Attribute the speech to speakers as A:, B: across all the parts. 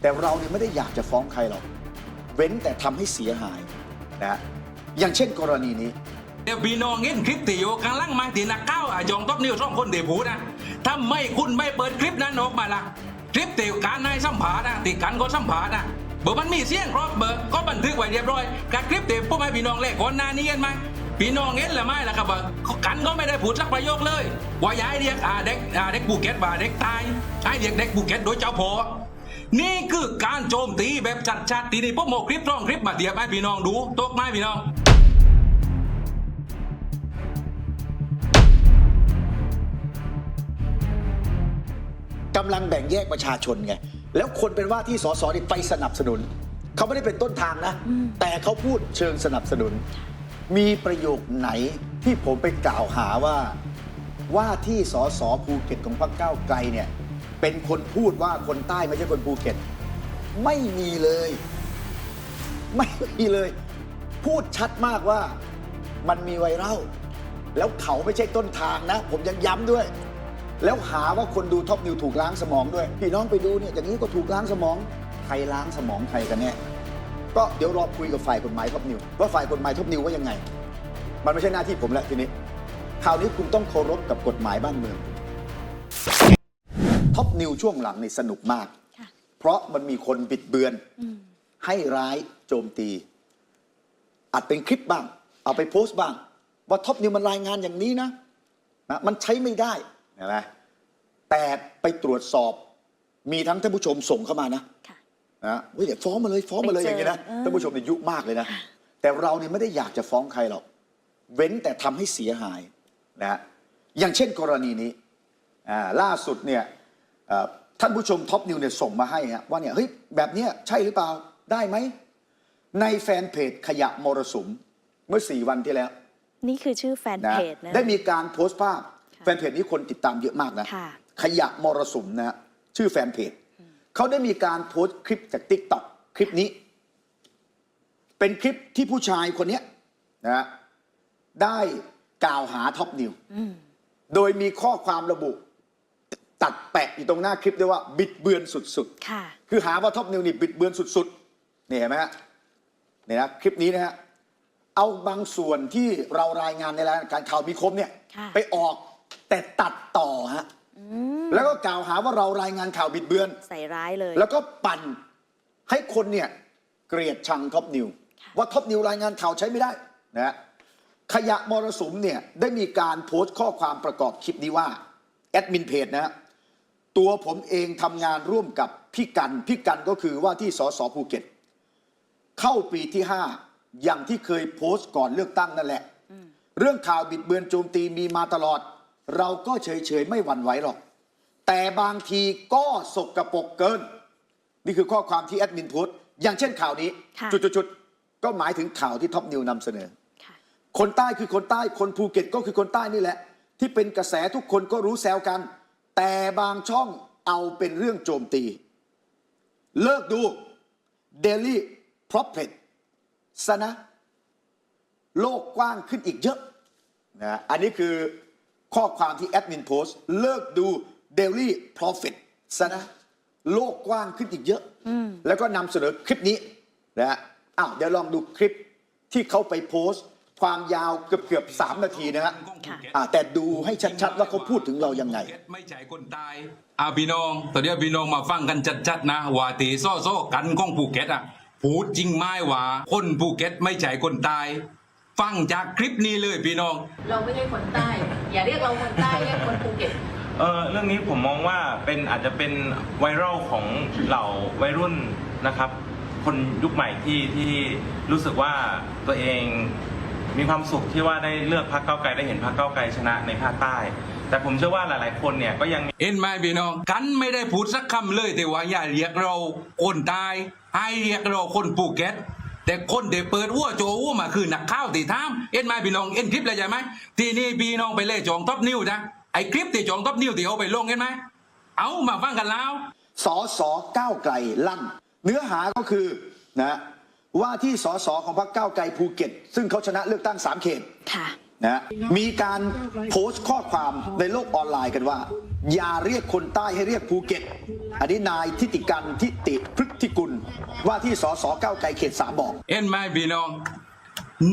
A: แต่เราเนี่ยไม่ได้อยากจะฟ้องใครหรอกเว้นแต่ทำให้เสียหายนะอย่างเช่นกรณีนี้
B: เดี๋ยวพี่น้องเห็นคลิปที่อยู่กลางล่งม้ที่นักก้าวอะยองต๊อบนิ้วสองคนเดี๋ยวพูดนะถ้าไม่คุณไม่เปิดคลิปนั้นออกมาละคลิปที่การนายสัมภาษณ์นะที่กันก็สัมภาษณ์นะเบอร์มันมีเสียงครอบเบอร์ก็บันทึกไว้เรียบร้อยกับคลิปที่พวกให้พี่น้องเล่ก่อนหน้านี้เห็นไหมพี่น้องเห็นหรือไม่ล่ะครับว่ากันก็ไม่ได้พูดสักประโยคเลย ว่าย้ายเรียกอ่าเด็กอ่าเด็กภูเก็ตว่าเด็กตายให้เรียกเด็กภูเก็ตโดยเจ้าพอ นี่คือการโจมตีแบบชัดๆทีนี้พวกโมคลิปร้องคลิปมาเทียบให้พี่น้องดูตกไหมพี่น้อง
A: กำลังแบ่งแยกประชาชนไง แล้วคนเป็นว่าที่สสนี่ไปสนับสนุน เขาไม่ได้เป็นต้นทางนะ แต่เขาพูดเชิงสนับสนุน มีประโยคไหนที่ผมไปกล่าวหาว่า ว่าที่สสภูเก็ตของพรรคก้าวไกลเนี่ย เป็นคนพูดว่าคนใต้ไม่ใช่คนภูเก็ต ไม่มีเลย ไม่มีเลย พูดชัดมากว่ามันมีไวรัลแล้วเขาไม่ใช่ต้นทางนะ ผมยังย้ำด้วย แล้วหาว่าคนดูท็อปนิวถูกล้างสมองด้วย พี่น้องไปดูเนี่ยอย่างนี้ก็ถูกล้างสมองใครล้างสมองใครกันเนี่ยก็เดี๋ยวรอคุยกับฝ่ายกฎหมายท็อปนิวว่าฝ่ายกฎหมายท็อปนิวว่ายังไง มันไม่ใช่หน้าที่ผมแล้วทีนี้คราวนี้คุณต้องเคารพกับกฎหมายบ้านเมือง ท็อปนิวช่วงหลังนี่สนุกมาก
C: ค่ะ
A: เพราะมันมีคนบิดเบือน
C: อืม
A: ให้ร้ายโจมตี อัดเป็นคลิปบ้าง เอาไปโพสต์บ้าง ว่าท็อปนิวมันรายงานอย่างนี้นะนะมันใช้ไม่ได้เห็นไหมแต่ไปตรวจสอบมีทั้งท่านผู้ชมส่งเข้ามานะ
C: ค่ะ
A: นะเฮ้ยเดี๋ยวฟ้องมาเลยฟ้องมาเลย
C: ไป
A: อ
C: เจอ
A: ย่างนี้นะ
C: เออ
A: ท่านผู้ชมเนี่ยยุมากเลยนะ แต่เราเนี่ยไม่ได้อยากจะฟ้องใครหรอกเว้นแต่ทำให้เสียหายนะฮะอย่างเช่นกรณีนี้อ่าล่าสุดเนี่ยเอ่อ ท่านผู้ชมท็อปนิวเนี่ยส่งมาให้ฮะว่าเนี่ยเฮ้ยแบบเนี้ยใช่หรือเปล่าได้ไหม ในแฟนเพจขยะมรสุมเมื่อสี่วันที่แล้ว
C: นี่คือชื่อแฟน
A: นะ
C: เพจนะ
A: ได้มีการโพสต์ภาพ
C: ค่ะ
A: แฟนเพจนี้คนติดตามเยอะมากนะ
C: ค่ะ
A: ขยะมรสุมนะฮะชื่อแฟนเพจเขาได้มีการโพสต์คลิปจากทิกตอกคลิปนี้ เป็นคลิปที่ผู้ชายคนเนี้ยนะฮะได้กล่าวหาท็อปนิว
C: อืม
A: โดยมีข้อความระบุ ตัดแปะอยู่ตรงหน้าคลิปด้วยว่าบิดเบือนสุด
C: ค่ะ
A: ๆ คือหาว่าท็อปนิวนี่บิดเบือนสุดๆนี่เห็นไหมฮะนี่นะคลิปนี้นะฮะเอาบางส่วนที่เรารายงานในรายการข่าวมีคมเนี่ย
C: ค่ะ
A: ไปออกแต่ตัดต่อฮะ
C: อืม
A: แล้วก็กล่าวหาว่าเรารายงานข่าวบิดเบือน
C: ใส่ร้ายเลย
A: แล้วก็ปั่นให้คนเนี่ยเกลียดชังท็อปนิว
C: ค่ะ
A: ว่าท็อปนิวรายงานข่าวใช้ไม่ได้นะฮะขยะมรสุมเนี่ยได้มีการโพสต์ข้อความประกอบคลิปนี้ว่า แอดมินเพจนะฮะ ตัวผมเองทำงานร่วมกับพี่กันพี่กันก็คือว่าที่สสภูเก็ต เข้าปีที่ 5 อย่างที่เคยโพสต์ก่อนเลือกตั้งนั่นแหละ เรื่องข่าวบิดเบือนโจมตีมีมาตลอด เราก็เฉยๆ ไม่หวั่นไหวหรอก แต่บางทีก็สกรปรกเกิน นี่คือข้อความที่แอดมินโพสต์อย่างเช่นข่าวนี้
C: ค่ะ
A: จุดๆๆก็หมายถึงข่าวที่ท็อปนิวนำเสนอ
C: ค่ะ
A: คนใต้คือคนใต้คนภูเก็ตก็คือคนใต้นี่แหละ ที่เป็นกระแสทุกคนก็รู้แซวกัน แต่บางช่องเอาเป็นเรื่องโจมตี เลิกดู Daily Prophet ซะนะ โลกกว้างขึ้นอีกเยอะนะอันนี้คือข้อความที่แอดมินโพสต์ เลิกดู Daily Prophet ซะนะ โลกกว้างขึ้นอีกเยอะ แล้วก็นำเสนอคลิปนี้นะฮะอ้าวเดี๋ยวลองดูคลิปที่เขาไปโพสต์ ความยาวเกือบเกือบๆสามนาทีนะฮะ
C: ค่ะ
A: อ่าแต่ดูให้ชัดๆว่าเขาพูดถึงเรายังไง
B: ไม่ใช่คนตายอาพี่น้องตอนนี้พี่น้องมาฟังกันชัดๆนะว่าตีซ่อโซ่กันของภูเก็ตอะพูดจริงไหมว่าคนภูเก็ตไม่ใช่คนตาย ฟังจากคลิปนี้เลยพี่น้อง
D: เราไม่ใช่คนใต้ อย่าเรียกเราคนใต้เรียกคนภูเก็ต
E: เออเรื่องนี้ผมมองว่าเป็นอาจจะเป็นไวรัลของเหล่าวัยรุ่นนะครับ คนยุคใหม่ที่ที่รู้สึกว่าตัวเอง มีความสุขที่ว่าได้เลือกพรรคเก้าวไกลได้เห็นพรรคเก้าวไกลชนะในภาคใต้ แต่ผมเชื่อว่าหลาย ๆ คนเนี่ยก็ยังมี
B: เห็นไหมพี่น้อง กันไม่ได้พูดสักคำเลยแต่ว่าอย่าเรียกเราคนตายให้เรียกเราคนภูเก็ตแต่คนเด็เปิดอ้วโจอ้วมาคือนักข่าวตีทามเห็นไหมพี่น้องเห็นคลิปเลยใช่ไหมทีนี้พี่น้องไปเล่จองท็อปนิวนะไอ้คลิปที่จองท็อปนิวที่เอาไปลงเห็นไหมเอามาฟังกันแล้ว
A: สอสอก้าวไกลลั่น เนื้อหาก็คือนะ ว่าที่สอสอของพรรคก้าวไกลภูเก็ต ซึ่งเขาชนะเลือกตั้งสามเขต
C: ค่ะ
A: นะมีการโพสต์ข้อความในโลกออนไลน์กันว่า อย่าเรียกคนใต้ให้เรียกภูเก็ต อันนี้นายทิติกันทิติพฤกว่าที่สสก้าวไกลเขตสามบอก
B: เอ็นไหมพี่น้อง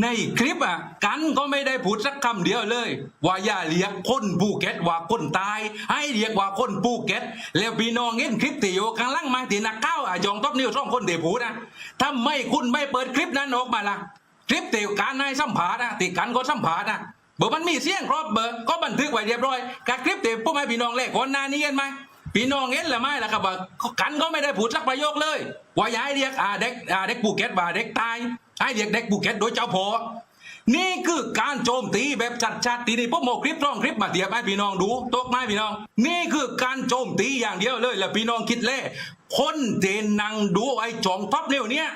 B: ในคลิปอะกันก็ไม่ได้พูดสักคำเดียวเลย ว่าอย่าเรียกคนภูเก็ตว่าคนตาย ให้เรียกว่าคนภูเก็ต แล้วพี่น้องเห็นคลิปที่อยู่ข้างล่างไหมาที่นักเก้าอะจองท็อปนิวสองคนเดพูดนะถ้าไม่คุณไม่เปิดคลิปนั้นออกมาล่ะคลิปที่การนายสัมภาษณ์อะที่กันก็สัมภาษณ์อะเบอร์มันมีเสียงครอบเบอร์ก็บันทึกไว้เรียบร้อยกับคลิปที่พวกแม่พี่น้องเล่ก่อนนานี้เห็นไหม พี่น้องเห็นหรือไม่ล่ะครับว่ากันก็ไม่ได้พูดสักประโยคเลย ว่าอย่าให้เรียกอ่าเด็กอ่าเด็กภูเก็ตว่าเด็กตายให้เรียกเด็กภูเก็ตโดยเจ้าพอนี่คือการโจมตีแบบชัดๆทีนี้พวกโมคลิปร้องคลิปมาเทียบให้พี่น้องดูตกไหมพี่น้อง นี่คือการโจมตีอย่างเดียวเลยแล้วพี่น้องคิดเล่คนเจนนังดูไอ้จองท็อปเร็วเนี้ย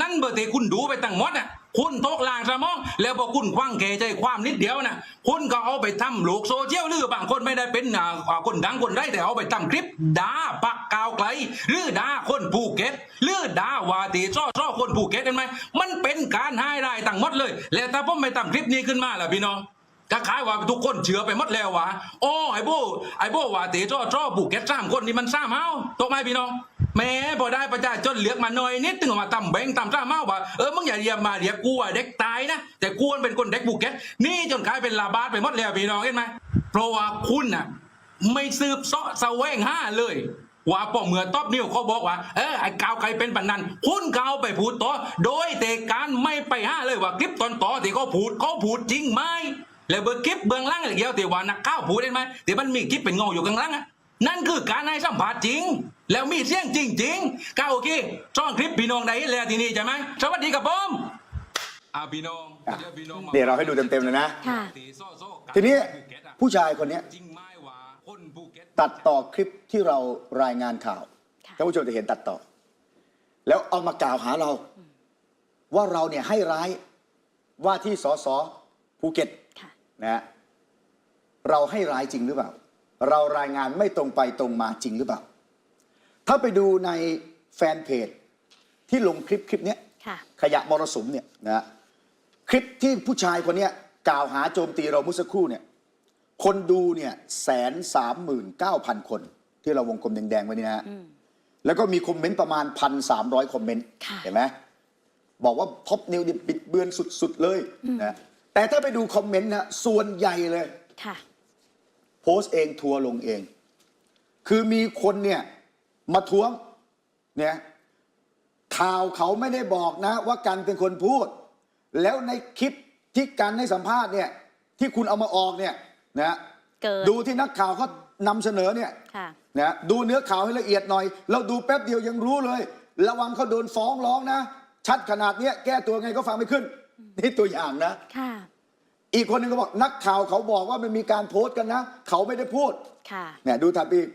B: นั่นเบอร์ที่คุณดูไปตั้งหมดอะ คุณโตกลางสมอง แล้วพอคุณคว้างเกใจความนิดเดียวนะคุณก็เอาไปทำโลกโซเชียลหรือบางคนไม่ได้เป็นอ่าคนดังคนได้แต่เอาไปทำคลิปด่าปักกาวไกล หรือด่าคนภูเก็ตหรือด่าวาตีซ่อซ่อคนภูเก็ตเห็นไหมมันเป็นการให้รายตั้งหมดเลย แล้วถ้าผมไปทำคลิปนี้ขึ้นมาล่ะพี่น้องก็ขายว่าทุกคนเชื่อไปหมดแล้ววะโอ้ไอ้โบไอ้โบว่าตีจ้อจ้อผูกแก๊สสามคนนี่มันซ้ำเมาตกไหมพี่น้อง แม้พอได้ประชาชนเลือกมาหน่อยนิดถึงมาตำแบงตำซ้ำเมาว่าเออมึงอย่าเรียกมาเรียกกูอะเด็กตายนะ แต่กูมันเป็นคนเด็กผูกแก๊สนี่จนกลายเป็นลาบาดไปหมดแล้วพี่น้องเห็นไหมเพราะว่าคุณน่ะไม่สืบเสาะแสวงห้าเลยว่าปอเมื่อตอบนิ้วเขาบอกว่า เออไอ้กาวไกลเป็นปันนันคุณก็เอาไปพูดต่อโดยแต่การไม่ไปห้าเลยว่าคลิปตอนต่อที่เขาพูดเขาพูดจริงไหมแล้วเบอร์คลิปเบื้องล่างอะไรเดียวที่ว่านักข่าวพูดได้ไหมที่มันมีคลิปเป็นเงาอยู่ข้างล่างอะ นั่นคือการให้สัมภาษณ์จริง แล้วมีเสียงจริงๆก้าวโอเคช่องคลิปพี่น้องได้แล้วทีนี้ใช่ไหมสวัสดีครับผมอ่าพี่น้อง
A: อะ
B: ดี๋วพี่องม
A: เนี่ยเราให้ดูเต็มๆเลยนะ
C: ค่ะ
A: ทีนี้
B: ภูเก็ตอะ
A: ผู้ชายคนเนี้ย
B: จริงไหมว่าคนภูเก็ต
A: ตัดต่อคลิปที่เรารายงานข่าว
C: ค่ะ
A: ท่านผู้ชมจะเห็นตัดต่อ แล้วเอามากล่าวหาเรา ว่าเราเนี่ยให้ร้ายว่าที่สสภูเก็ต
C: ค่ะ
A: นะฮะเราให้ร้ายจริงหรือเปล่า เรารายงานไม่ตรงไปตรงมาจริงหรือเปล่า ถ้าไปดูในแฟนเพจที่ลงคลิปคลิปเนี้ย
C: ค่ะ
A: ขยะมรสุมเนี่ยนะฮะคลิปที่ผู้ชายคนเนี้ยกล่าวหาโจมตีเราเมื่อสักครู่เนี่ยคนดูเนี่ยแสนสามหมื่นเก้าพันคน ที่เราวงกลมแดงๆไว้นี่นะฮะแล้วก็มีคอมเมนต์ประมาณพันสามร้อยคอมเมนต์
C: ค่ะ
A: เห็นไหมบอกว่าท็อปนิวดิบิดเบือนสุดๆเลยนะแต่ถ้าไปดูคอมเมนต์นะส่วนใหญ่เลย
C: ค่ะ
A: โพสต์เองทัวร์ลงเอง คือมีคนเนี่ยมาท้วงเนี่ยข่าวเขาไม่ได้บอกนะ ว่ากันเป็นคนพูด แล้วในคลิปที่กันให้สัมภาษณ์เนี่ยที่คุณเอามาออกเนี่ยนะ
C: เกิน
A: ดูที่นักข่าวเขานำเสนอเนี่ย
C: ค่ะ
A: นะดูเนื้อข่าวให้ละเอียดหน่อย เราดูแป๊บเดียวยังรู้เลย ระวังเขาโดนฟ้องร้องนะ ชัดขนาดเนี้ยแก้ตัวไงก็ฟังไม่ขึ้น นี่ตัวอย่างนะ
C: ค่ะ
A: อีกคนหนึงก็บอกนักข่าวเขาบอกว่ามันมีการโพสต์กันนะ เขาไม่ได้พูด
C: ค่ะ
A: เนี่ยดูถัดไปอีก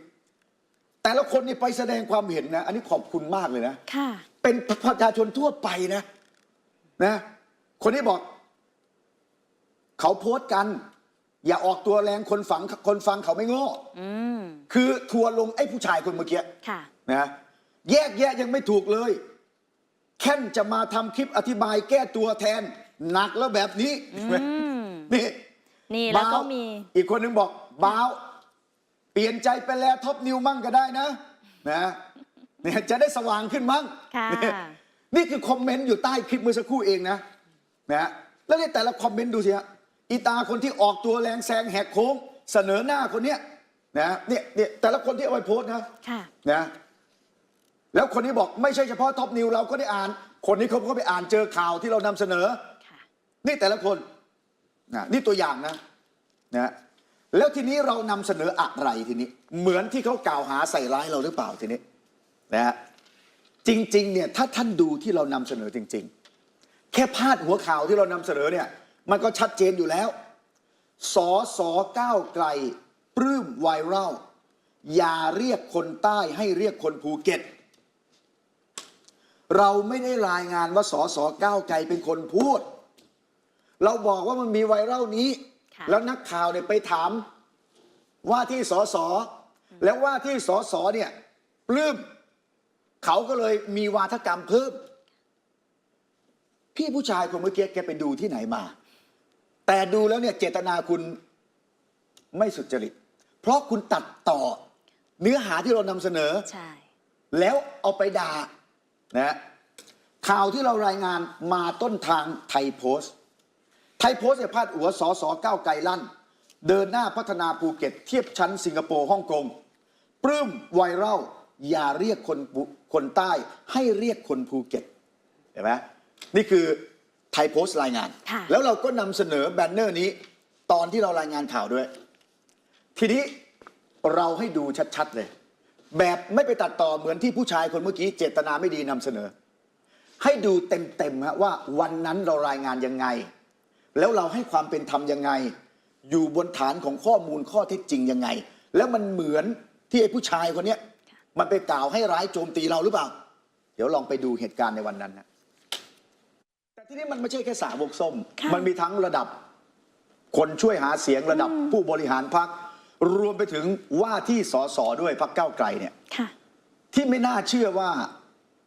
A: แต่ละคนนี่ไปแสดงความเห็นนะ อันนี้ขอบคุณมากเลยนะ
C: ค่ะ
A: เป็นประชาชนทั่วไปนะนะ คนนี้บอก เขาโพสต์กัน อย่าออกตัวแรงคนฟังคนฟังเขาไม่โง่
C: อืม
A: คือทัวร์ลงไอ้ผู้ชายคนเมื่อกี้
C: ค่ะ
A: นะแยกแยะยังไม่ถูกเลย แค่นจะมาทำคลิปอธิบายแก้ตัวแทน หนักแล้วแบบนี้
C: อืม
A: นี่
C: นี่แล้วก็
A: บ้าว
C: มี
A: อีกคนหนึงบอกบ้าวเปลี่ยนใจไปแล้วท็อปนิวมั่งก็ได้นะนะเนี่ยจะได้สว่างขึ้นมั่ง
C: ค่ะ
A: เนี่ยนี่คือคอมเมนต์อยู่ใต้คลิปเมื่อสักครู่เองนะนะแล้วเนี่ยแต่ละคอมเมนต์ดูสิฮะอีตาคนที่ออกตัวแรงแซงแหกโค้ง เสนอหน้าคนเนี้ยนะเนี่ยเนี่ยแต่ละคนที่เอาไปโพสต์นะ
C: ค่ะ
A: นะแล้วคนนี้บอกไม่ใช่เฉพาะท็อปนิวเราก็ได้อ่าน คนนี้เขาก็ไปอ่านเจอข่าวที่เรานำเสนอ
C: ค่ะ
A: นี่แต่ละคน นะนี่ตัวอย่างนะนะแล้วทีนี้เรานำเสนออะไรทีนี้ เหมือนที่เขากล่าวหาใส่ร้ายเราหรือเปล่าทีนี้นะฮะจริงๆเนี่ยถ้าท่านดูที่เรานำเสนอจริง ๆ แค่พาดหัวข่าวที่เรานำเสนอเนี่ยมันก็ชัดเจนอยู่แล้วสอสอก้าวไกลปลื้มไวรัลอย่าเรียกคนใต้ให้เรียกคนภูเก็ต เราไม่ได้รายงานว่าสอสอก้าวไกลเป็นคนพูด เราบอกว่ามันมีไวรัลนี้
C: ค่ะ
A: แล้วนักข่าวเนี่ยไปถาม ว่าที่สอสอแล้วว่าที่สอสอเนี่ยปลื้มเขาก็เลยมีวาทกรรมเพิ่ม พี่ผู้ชายคนเมื่อกี้แกไปดูที่ไหนมา แต่ดูแล้วเนี่ยเจตนาคุณไม่สุจริต เพราะคุณตัดต่อเนื้อหาที่เรานำเสนอ
C: ใช่
A: แล้วเอาไปด่านะข่าวที่เรารายงานมาต้นทางไทยโพสต์ ไทยโพสต์เนี่ยพาดหัวสอสอก้าวไกลลั่น เดินหน้าพัฒนาภูเก็ตเทียบชั้นสิงคโปร์ฮ่องกงปลื้มไวรัลอย่าเรียกคนภูคนใต้ให้เรียกคนภูเก็ตเห็นไหมนี่คือไทยโพสต์รายงาน
C: ค่ะ
A: แล้วเราก็นำเสนอแบนเนอร์นี้ ตอนที่เรารายงานข่าวด้วย ทีนี้เราให้ดูชัดๆเลย แบบไม่ไปตัดต่อเหมือนที่ผู้ชายคนเมื่อกี้เจตนาไม่ดีนำเสนอ ให้ดูเต็มๆฮะว่าวันนั้นเรารายงานยังไง แล้วเราให้ความเป็นธรรมยังไง อยู่บนฐานของข้อมูลข้อเท็จจริงยังไง แล้วมันเหมือนที่ไอ้ผู้ชายคนเนี้ยมันไปกล่าวให้ร้ายโจมตีเราหรือเปล่า เดี๋ยวลองไปดูเหตุการณ์ในวันนั้นนะแต่ที่นี้มันไม่ใช่แค่สาวกส้ม
C: ค่ะ
A: มันมีทั้งระดับ คนช่วยหาเสียงระดับผู้บริหารพักรวมไปถึงว่าที่สสด้วยพักเก้าวไกลเนี่ย
C: ค่ะ
A: ที่ไม่น่าเชื่อว่า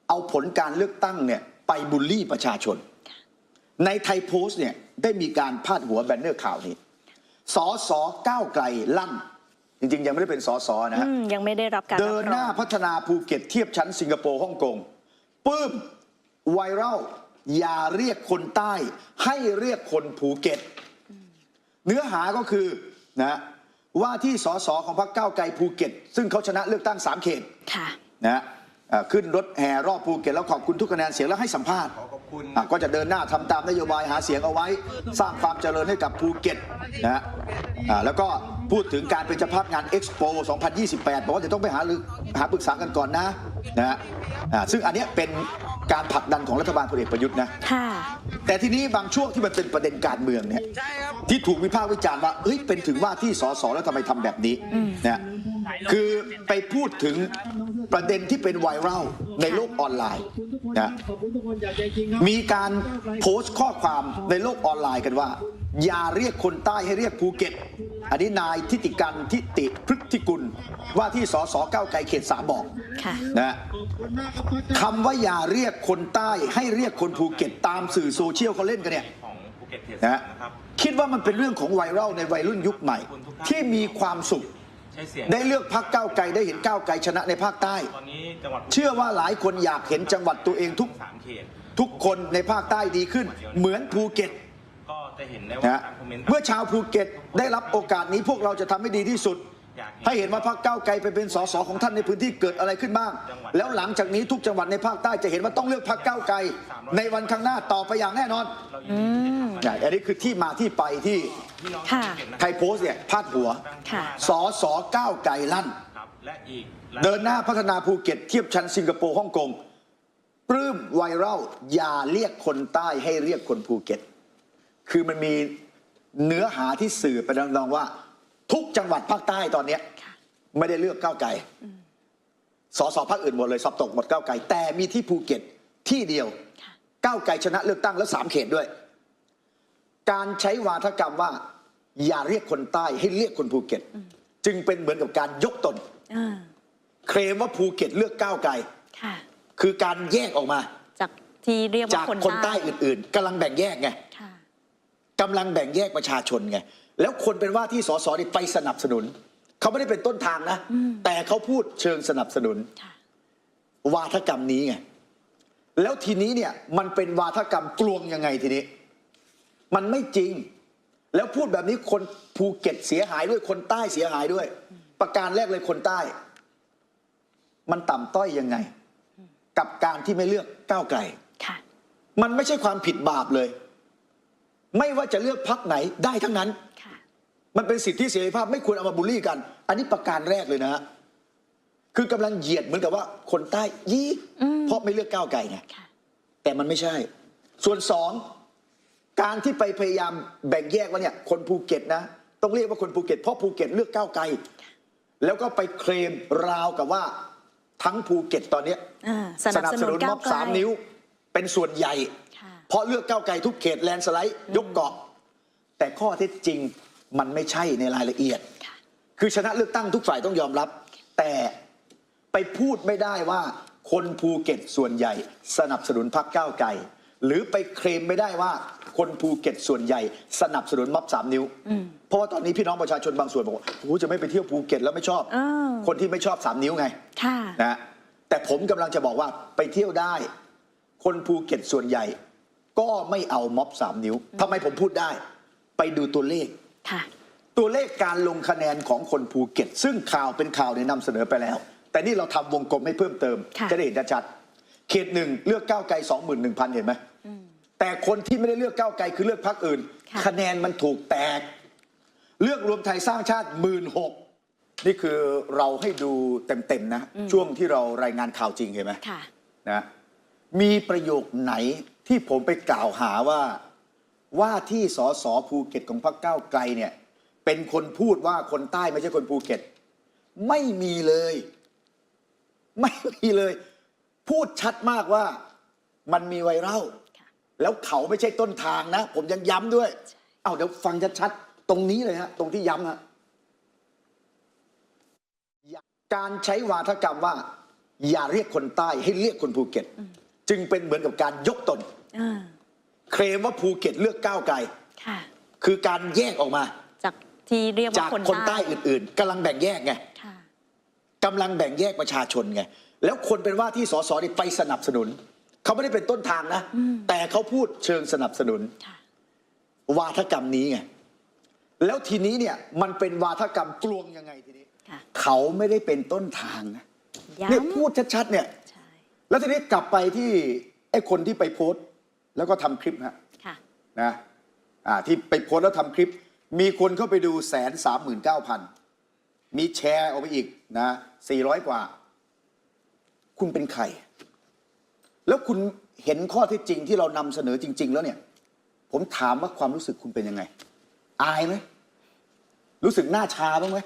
A: เอาผลการเลือกตั้งเนี่ยไปบูลลี่ประชาชน ในไทยโพสต์เนี่ยได้มีการพาดหัวแบนเนอร์ข่าวนี้สอสอก้าวไกลลั่น จริงๆ ยังไม่ได้เป็นสอสอนะฮะ
C: อืมยังไม่ได้รับการ
A: เดินหน้า
C: รับรอง
A: พัฒนาภูเก็ตเทียบชั้นสิงคโปร์ฮ่องกงปื้มไวรัลอย่าเรียกคนใต้ ให้เรียกคนภูเก็ต เนื้อหาก็คือนะว่าที่สสของพรรคก้าวไกลภูเก็ต ซึ่งเขาชนะเลือกตั้ง3เขต
C: ค่ะ
A: นะฮะเอ่อขึ้นรถแห่รอบภูเก็ตแล้วขอบคุณทุกคะแนนเสียงแล้วให้สัมภาษณ์ อะก็จะเดินหน้าทำตามนโยบายหาเสียงเอาไว้ สร้างความเจริญให้กับภูเก็ตนะฮะอ่าแล้วก็พูดถึงการเป็นเจ้าภาพงานเอ็กซ์โป2028 บอกว่าเดี๋ยวต้องไปหารือหาปรึกษากันก่อนนะนะฮะอ่าซึ่งอันเนี้ยเป็นการผลักดันของรัฐบาลพลเอกประยุทธ์นะ
C: ค่ะ
A: แต่ทีนี้บางช่วงที่มันเป็นประเด็นการเมืองเนี่ยที่ถูกวิพากษ์วิจารณ์ว่าเฮ้ยเป็นถึงว่าที่สสแล้วทำไมทำแบบนี้นะคือไปพูดถึงประเด็นที่เป็นไวรัลในโลกออนไลน์ นะมีการโพสต์ข้อความในโลกออนไลน์กันว่า อย่าเรียกคนใต้ให้เรียกภูเก็ต อันนี้นายทิติกันทิติพฤติกุล ว่าที่สสก้าวไกลเขตสามบอก
C: ค่ะ
A: นะคำว่าอย่าเรียกคนใต้ให้เรียกคนภูเก็ต ตามสื่อโซเชียลเขาเล่นกันเนี่ย
E: ของภูเก็ตเทส
A: นะฮะ
E: นะครับ
A: คิดว่ามันเป็นเรื่องของไวรัลในวัยรุ่นยุคใหม่ ที่มีความสุข
E: ใช้เสียง
A: ได้เลือกพักก้าวไกลได้เห็นก้าวไกลชนะในภาคใต้
E: ตอนนี้จังหวัดภูก็ต
A: เชื่อว่าหลายคนอยากเห็นจังหวัดตัวเองทุก
E: สามเขต
A: ทุกคนในภาคใต้ดีขึ้น เหมือนภูเก็ต
E: ก็จะเห็นได้ว่า
A: นะฮะ
E: การคอมเมนต์
A: เมื่อชาวภูเก็ตได้รับโอกาสนี้พวกเราจะทำให้ดีที่สุดให้เห็นว่าพรรคก้าวไกลไปเป็นสสของท่านในพื้นที่เกิดอะไรขึ้นบ้าง แล้วหลังจากนี้ทุกจังหวัดในภาคใต้จะเห็นว่าต้องเลือกพรรคก้าวไกลในวันข้างหน้าต่อไปอย่างแน่นอน
E: เรายินดีที่จะทำมัน
A: เนี่ยอันนี้คือที่มาที่ไปที่
E: พี่น้อง
C: ค่ะ
E: ภูเก็ตนะ
A: ไทยโพสต์เนี่ยพาดหัว
C: ค่ะ
A: สอสอก้าวไกลลั่น
E: ครับและอีก
A: เดินหน้าพัฒนาภูเก็ตเทียบชั้นสิงคโปร์ฮ่องกงปลื้มไวรัลอย่าเรียกคนใต้ให้เรียกคนภูเก็ต คือมันมีเนื้อหาที่สื่อไปลองๆว่า ทุกจังหวัดภาคใต้ตอนเนี้ย
C: ค่ะ
A: ไม่ได้เลือกก้าวไกลสอสอภาคอื่นหมดเลยสอบตกหมดก้าวไกลแต่มีที่ภูเก็ตที่เดียว
C: ค่ะ
A: ก้าวไกลชนะเลือกตั้งแล้วสามเขตด้วย การใช้วาทกรรมว่า อย่าเรียกคนใต้ให้เรียกคนภูเก็ต จึงเป็นเหมือนกับการยกตน
C: อ่า
A: เคลมว่าภูเก็ตเลือกก้าวไกล
C: ค่ะ
A: คือการแยกออกมา
C: จากที่เรียกว่า
A: จาก
C: คน
A: คนใต้อื่น ๆกำลังแบ่งแยกไง
C: ค่ะ
A: กำลังแบ่งแยกประชาชนไงแล้วคนเป็นว่าที่สสนี่ไปสนับสนุน เขาไม่ได้เป็นต้นทางนะแต่เขาพูดเชิงสนับสนุน
C: ค่ะ
A: วาทกรรมนี้ไง แล้วทีนี้เนี่ยมันเป็นวาทกรรมกลวงยังไงทีนี้ มันไม่จริง แล้วพูดแบบนี้คนภูเก็ตเสียหายด้วยคนใต้เสียหายด้วย ประการแรกเลยคนใต้ มันต่ำต้อยยังไง กับการที่ไม่เลือกก้าวไกล
C: ค่ะ
A: มันไม่ใช่ความผิดบาปเลย ไม่ว่าจะเลือกพักไหนได้ทั้งนั้น
C: ค่ะ
A: มันเป็นสิทธิเสรีภาพไม่ควรเอามาบูลลี่กัน อันนี้ประการแรกเลยนะฮะคือกำลังเหยียดเหมือนกับว่าคนใต้ยี่
C: อืม
A: เพราะไม่เลือกก้าวไกลไง
C: ค่ะ
A: แต่มันไม่ใช่ ส่วนสอง การที่ไปพยายามแบ่งแยกว่าเนี่ยคนภูเก็ตนะ ต้องเรียกว่าคนภูเก็ตเพราะภูเก็ตเลือกก้าวไกล แล้วก็ไปเคลมราวกับว่าทั้งภูเก็ตตอนเนี้ย
C: อ่าสนับสนุน
A: ม็
C: ก้า
A: อ
C: ว
A: บ
C: ไกล
A: สามนิ้ว เป็นส่วนใหญ่
C: ค่ะ
A: เพราะเลือกก้าวไกลทุกเขตแลนด์สไลด์ยกเกาะ แต่ข้อเท็จจริงมันไม่ใช่ในรายละเอียด
C: ค่ะ
A: คือชนะเลือกตั้งทุกฝ่ายต้องยอมรับ แต่ไปพูดไม่ได้ว่าคนภูเก็ตส่วนใหญ่ สนับสนุนพรรคก้าวไกล หรือไปเคลมไม่ได้ว่าคนภูเก็ตส่วนใหญ่สนับสนุนม็อบสามนิ้ว เพราะว่าตอนนี้พี่น้องประชาชนบางส่วนบอกว่าโอ้โหจะไม่ไปเที่ยวภูเก็ตแล้วไม่ชอบ
C: อ้าว
A: คนที่ไม่ชอบสามนิ้วไง
C: ค่ะ
A: นะแต่ผมกำลังจะบอกว่าไปเที่ยวได้ คนภูเก็ตส่วนใหญ่ ก็ไม่เอาม็อบสามนิ้วทำไมผมพูดได้ ไปดูตัวเลข
C: ค่ะ
A: ตัวเลขการลงคะแนนของคนภูเก็ต ซึ่งข่าวเป็นข่าวเนี่ยนำเสนอไปแล้ว แต่นี่เราทำวงกลมให้เพิ่มเติม
C: ค่ะ
A: จะได้เห็นชัดๆเขตหนึ่งเลือกก้าวไกลสองหมื่นหนึ่งพันเห็นไหม แต่คนที่ไม่ได้เลือกก้าวไกลคือเลือกพรรคอื่น
C: ค่ะ
A: คะแนนมันถูกแตก เลือกรวมไทยสร้างชาติหมื่นหกนี่คือเราให้ดูเต็มๆนะ ช่วงที่เรารายงานข่าวจริงเห็นไหม
C: ค่ะ
A: นะมีประโยคไหนที่ผมไปกล่าวหาว่าว่าที่สสภูเก็ตของพรรคก้าวไกลเนี่ยเป็นคนพูดว่าคนใต้ไม่ใช่คนภูเก็ต ไม่มีเลย ไม่มีเลย พูดชัดมากว่ามันมีไวรัล
C: ค่ะ
A: แล้วเขาไม่ใช่ต้นทางนะ ผมยังย้ำด้วย เอาเดี๋ยวฟังชัดๆตรงนี้เลยฮะ ตรงที่ย้ำฮะการใช้วาทกรรมว่า อย่าเรียกคนใต้ให้เรียกคนภูเก็ต จึงเป็นเหมือนกับการยกตน
C: อ่า
A: เคลมว่าภูเก็ตเลือกก้าวไกล
C: ค่ะ
A: คือการแยกออกมา
C: จากที่เรียกว่า
A: จาก
C: คน
A: คนใต้อื่น ๆกำลังแบ่งแยกไง
C: ค่ะ
A: กำลังแบ่งแยกประชาชนไงแล้วคนเป็นว่าที่สสนี่ไปสนับสนุน เขาไม่ได้เป็นต้นทางนะ แต่เขาพูดเชิงสนับสนุน
C: ค่ะ
A: วาทกรรมนี้ไง แล้วทีนี้เนี่ยมันเป็นวาทกรรมกลวงยังไงทีนี้
C: ค่ะ
A: เขาไม่ได้เป็นต้นทางนะ
C: ย้
A: เนี่ยพูดชัดๆเนี่ยำ
C: ใช่
A: แล้วทีนี้กลับไปที่ไอ้คนที่ไปโพสต์แล้วก็ทำคลิปฮะ
C: ค่ะ
A: นะอ่าที่ไปโพสต์แล้วทำคลิป มีคนเข้าไปดูแสนสามหมื่นเก้าพันมีแชร์ออกไปอีกนะสี่ร้อยกว่า คุณเป็นใคร แล้วคุณเห็นข้อเที่จริงที่เรานำเสนอจริง ๆ แล้วเนี่ย ผมถามว่าความรู้สึกคุณเป็นยังไง อายไหมรู้สึกหน้าชาบ้างไหม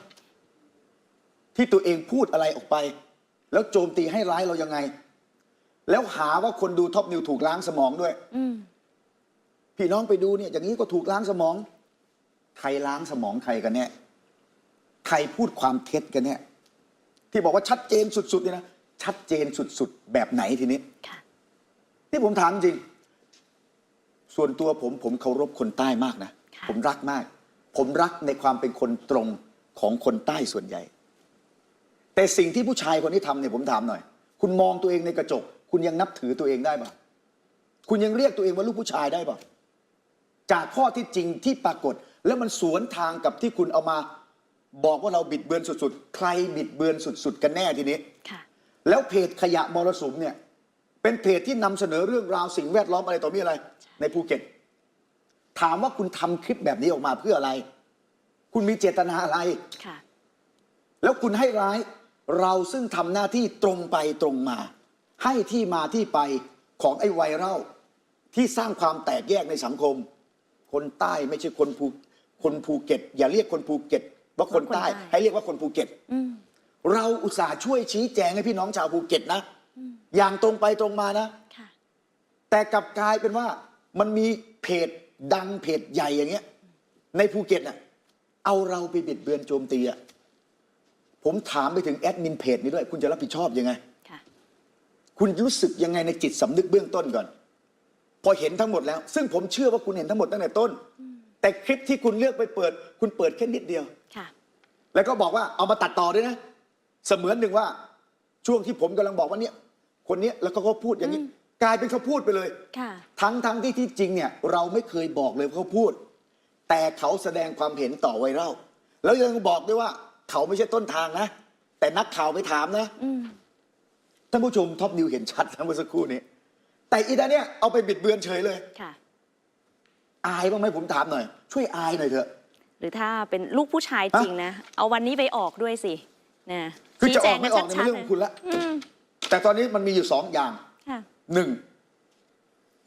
A: ที่ตัวเองพูดอะไรออกไป แล้วโจมตีให้ร้ายเรายังไง แล้วหาว่าคนดูท็อปนิวถูกล้างสมองด้วย
C: อืม
A: พี่น้องไปดูเนี่ยอย่างนี้ก็ถูกล้างสมอง ใครล้างสมองใครกันแน่ใครพูดความเท็จกันเนี่ยที่บอกว่าชัดเจนสุดๆเนี่ยนะชัดเจนสุดๆ แบบไหนทีนี้
C: ค่ะ
A: ที่ผมถามจริง ส่วนตัวผมผมเคารพคนใต้มากนะ
C: ค่ะ
A: ผมรักมาก ผมรักในความเป็นคนตรงของคนใต้ส่วนใหญ่ แต่สิ่งที่ผู้ชายคนนี้ทำเนี่ยผมถามหน่อย คุณมองตัวเองในกระจก คุณยังนับถือตัวเองได้ปะคุณยังเรียกตัวเองว่าลูกผู้ชายได้ปะจากข้อที่จริงที่ปรากฏ แล้วมันสวนทางกับที่คุณเอามาบอกว่าเราบิดเบือนสุดๆ ใครบิดเบือนสุดๆ กันแน่ทีนี้
C: ค่ะ
A: แล้วเพจขยะมรสุมเนี่ย เป็นเพจที่นำเสนอเรื่องราวสิ่งแวดล้อมอะไรต่อมีอะไร ในภูเก็ต ถามว่าคุณทำคลิปแบบนี้ออกมาเพื่ออะไร คุณมีเจตนาอะไร
C: ค่ะ
A: แล้วคุณให้ร้ายเราซึ่งทำหน้าที่ตรงไปตรงมา ให้ที่มาที่ไปของไอ้ไวรัลที่สร้างความแตกแยกในสังคม คนใต้ไม่ใช่คนภูคนภูเก็ต อย่าเรียกคนภูเก็ต ว่าคนใต้
C: ว่าคนใต้
A: ให้เรียกว่าคนภูเก็ต
C: อืม
A: เราอุตส่าห์ช่วยชี้แจงให้พี่น้องชาวภูเก็ตนะ อย่างตรงไปตรงมานะ
C: ค่ะ
A: แต่กลับกลายเป็นว่ามันมีเพจดังเพจใหญ่อย่างเงี้ย ในภูเก็ตน่ะเอาเราไปบิดเบือนโจมตีอะผมถามไปถึงแอดมินเพจนี้ด้วย คุณจะรับผิดชอบยังไง
C: ค่ะ
A: คุณรู้สึกยังไงในจิตสำนึกเบื้องต้นก่อน พอเห็นทั้งหมดแล้ว ซึ่งผมเชื่อว่าคุณเห็นทั้งหมดตั้งแต่ต้น แต่คลิปที่คุณเลือกไปเปิด คุณเปิดแค่นิดเดียว
C: ค่ะ
A: แล้วก็บอกว่าเอามาตัดต่อด้วยนะ เสมือนหนึ่งว่าช่วงที่ผมกำลังบอกว่าเนี่ย คนเนี้ยแล้วก็เขาพูดอย่างนี้ กลายเป็นเขาพูดไปเลย
C: ค่ะ
A: ทั้งทั้งที่ที่จริงเนี่ยเราไม่เคยบอกเลยว่าเขาพูด แต่เขาแสดงความเห็นต่อไวรัลแล้วยังบอกด้วยว่า เขาไม่ใช่ต้นทางนะ แต่นักข่าวไปถามนะ
C: อืม
A: ท่านผู้ชมท็อปนิวเห็นชัดนะเมื่อสักครู่นี้ แต่อีดาเนี่ยเอาไปบิดเบือนเฉยเลย
C: ค่ะ
A: อายบ้างไหมผมถามหน่อย ช่วยอายหน่อยเถอะ
C: หรือถ้าเป็นลูกผู้ชายจริงนะ เอาวันนี้ไปออกด้วยสินะ
A: คือจะออก
C: ชี้แง
A: ไม่ออกเนี่ย
C: ชั
A: มัน
C: ดๆ
A: เรื่องของคุณละ
C: อืม
A: แต่ตอนนี้มันมีอยู่สองอย่าง
C: ค่ะ
A: หนึ่ง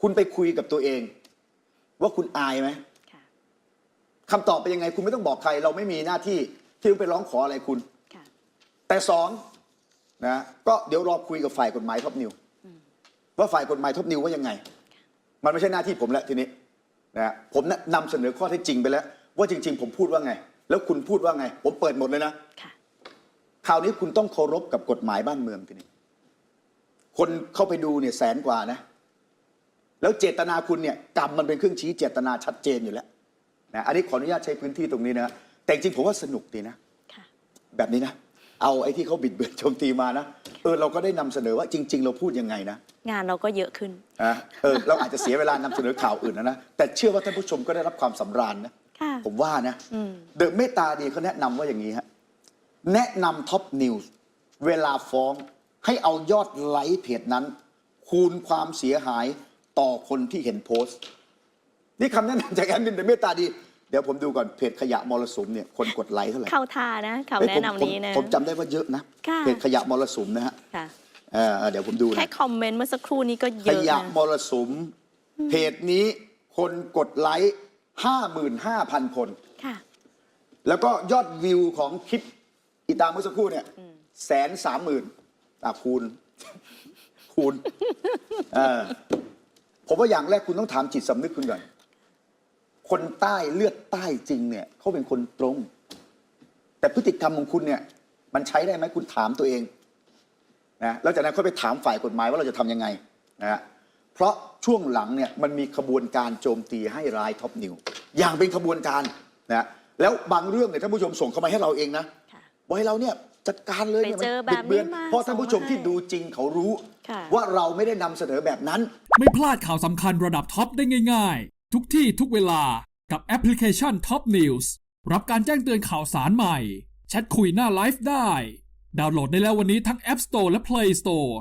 A: คุณไปคุยกับตัวเอง ว่าคุณอายไหม
C: ค่ะ
A: คำตอบเป็นยังไง คุณไม่ต้องบอกใคร เราไม่มีหน้าที่ที่ต้องไปร้องขออะไรคุณ
C: ค่ะ
A: แต่สองนะก็เดี๋ยวรอคุยกับฝ่ายกฎหมายท็อปนิวว่าฝ่ายกฎหมายท็อปนิวว่ายังไง มันไม่ใช่หน้าที่ผมแล้วทีนี้นะผมนะนำเสนอข้อเท็จจริงไปแล้ว ว่าจริง ๆ ผมพูดว่าไง แล้วคุณพูดว่าไง ผมเปิดหมดเลยนะ
C: ค่ะ
A: คราวนี้คุณต้องเคารพกับกฎหมายบ้านเมืองทีนี้ คนเข้าไปดูเนี่ยแสนกว่านะ แล้วเจตนาคุณเนี่ยกรรมมันเป็นเครื่องชี้เจตนาชัดเจนอยู่แล้วนะอันนี้ขออนุญาตใช้พื้นที่ตรงนี้นะแต่จริงๆผมว่าสนุกดีนะ
C: ค่ะ
A: แบบนี้นะ เอาไอ้ที่เขาบิดเบือนโจมตีมานะเออเราก็ได้นำเสนอว่าจริง ๆ เราพูดยังไงนะ
C: งานเราก็เยอะขึ้น
A: อะเออเราอาจจะเสียเวลานำเสนอข่าวอื่นนะนะแต่เชื่อว่าท่านผู้ชมก็ได้รับความสำราญนะ
C: ค่ะ
A: ผมว่านะ
C: อืม
A: เดอะเมตตาดีเขาแนะนำว่าอย่างนี้ฮะแนะนำท็อปนิวส์เวลาฟ้อง ให้เอายอดไลค์เพจนั้น คูณความเสียหายต่อคนที่เห็นโพสต์ นี่คำแนะนำจากแอดมินเดอะเมตตาดี เดี๋ยวผมดูก่อนเพจขยะมรสุมเนี่ยคนกดไลค์เท่าไหร่
C: เข้าท่านะข่าว
A: เอ้ย
C: แนะ
A: ผม
C: นำนี้นะ
A: ผมผมจำได้ว่าเยอะนะ
C: ค่ะ
A: เพจขยะมรสุมนะฮะ
C: ค่ะ
A: เออเออเดี๋ยวผมดู
C: แค่
A: นะ
C: คอมเมนต์เมื่อสักครู่นี้ก็เย
A: ข
C: อะ
A: ยะ
C: นะ
A: มรสุม เพจนี้คนกดไลค์ห้าหมื่นห้าพันคน
C: ค่ะ
A: แล้วก็ยอดวิวของคลิปอีตามเมื่อสักครู่เนี่ยแสนสามหมื่น อะคูณ คูณเออผมว่าอย่างแรกคุณต้องถามจิตสำนึกคุณก่อน คนใต้เลือดใต้จริงเนี่ยเขาเป็นคนตรง แต่พฤติกรรมของคุณเนี่ย มันใช้ได้ไหมคุณถามตัวเองนะแล้วจากนั้นค่อยไปถามฝ่ายกฎหมายว่าเราจะทำยังไงนะฮะเพราะช่วงหลังเนี่ยมันมีขบวนการโจมตีให้ร้ายท็อปนิวอย่างเป็นขบวนการนะแล้วบางเรื่องเนี่ยท่านผู้ชมส่งเข้ามาให้เราเองนะ
C: ค่ะ
A: ว่าให้เราเนี่ย จัดการเลยนี่ย
C: ไปเจอ
A: มัน
C: แบบ
A: บิดเบือน
C: นี้มา
A: เพราะท่านผู้ชม
C: ส่งมา
A: ที่ดูจริงเขารู้
C: ค่ะ
A: ว่าเราไม่ได้นำเสนอแบบนั้น
F: ไม่พลาดข่าวสำคัญระดับท็อปได้ง่าย ๆ ทุกที่ทุกเวลากับแอปพลิเคชัน Top News รับการแจ้งเตือนข่าวสารใหม่ แชทคุยหน้าไลฟ์ได้ ดาวน์โหลดได้แล้ววันนี้ทั้ง App Store และ Play Store